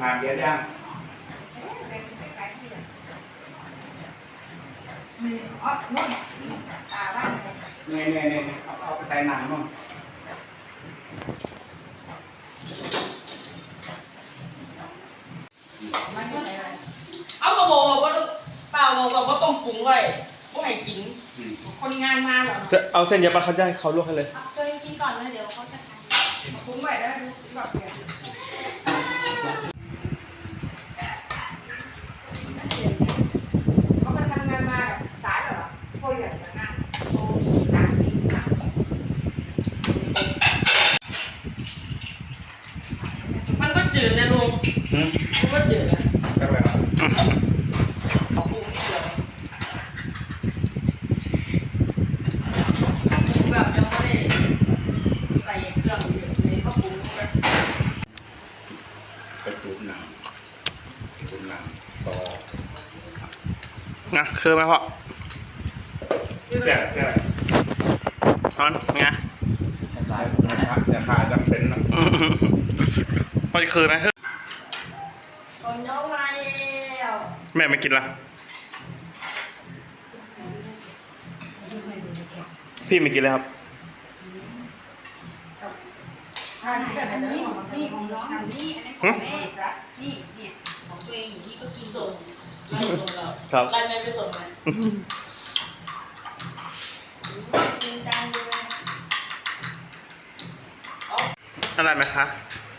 นานเย็นยังมีอ๋อนู่นตาบ้านเลยเนี่ยเนี่ยเนี่ยเอาเอาไปใส่น้ำมั้งมันก็เลยเอากระบอกว่าเปล่าบอกว่าต้องปรุงไว้พวกให้กิน อืมคนงานมาเหรอจะเอาเส้นเยอะปะเขาจะให้เขาลวกให้เลยเอาตัวเองกินก่อนเลยเดี๋ยวเขาจะทานปรุงไว้ได้แบบเนี้ยเขามาทำงานมาแบบสายเหรอพวกอย่างนั้น โอ้ยตาดีตาดี มันก็ จืดนะลุงหืมมันก็จืดนะก็แบบเอาปรุงนิดเดียวปรุงแบบยังไม่ได้ใส่เครื่องเยอะเลยเขาปรุงแบบไปจุดน้ำจุดน้ำต่อนะคือไหมพ่อแก่แก่นอนไงหลายนะครับราคาจำเป็นนะ พอจะคือไหมตอนย้อมมาแล้วแม่ไม่กินละพี่ไม่กินเลยครับทานแบบอันนี้นี้นี่ของน้องอยู่นี่อันนี้ของแม่นี่เนี่ยของตัวเองอยู่นี่ก็กินส่งไล่ส่งเราครับไล่แม่ไปส่งไหมกินจังเลยอะไรไหมคะอ